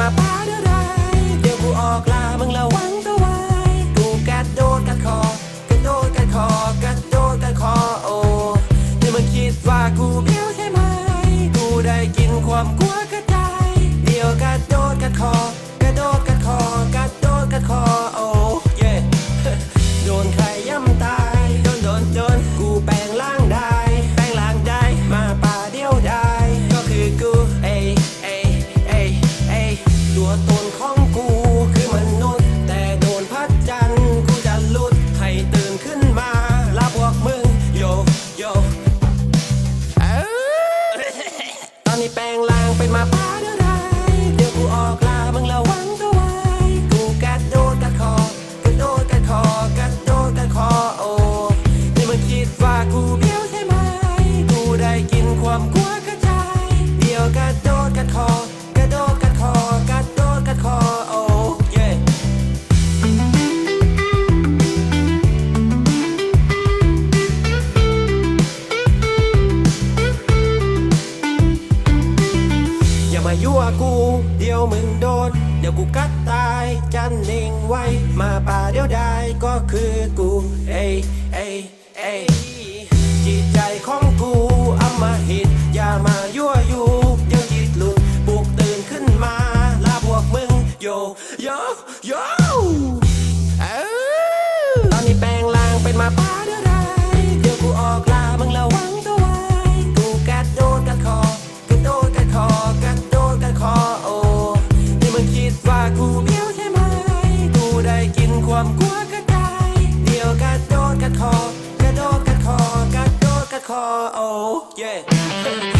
มาป้าเดี๋ยวไรเดี๋ยวกูออกลามึงระวังตัวไว้กูกัดโดดกัดคอกระโดดกัดคอกระโดดกัดคอโอ้นี่มึงคิดว่ากูเบี้ยวใช่ไหม กูได้กินความกลัวน มาปาเดี๋ยวได้เดี๋ยวกูออกลามึงระวังตัวไว้กูกัดโดดกัดคอกระโดดกัดคอกระโดดกัดคอโอ้นี่มึงคิดว่ากูเบี้ยวใช่ไหมกูได้กินความก มายั่วกู เดี๋ยวมึงโดน เดี๋ยวกูกัดตาย จันนิ่งไว้ มาป่าเดี๋ยวได้ก็คือกู เอ้ยเอ้ยเอ้ยจิตใจของกูอำมาหิต อย่ามายั่วอยูเดี๋ยวจิตหลุดปลุกตื่นขึ้นมาลาบวกมึงโยโยโย ยกินความกลัวก็ตายเดี๋ยวกัดโดดกัดคอกระโดดกัดคอกระโดดกัดคอโอ้ yeah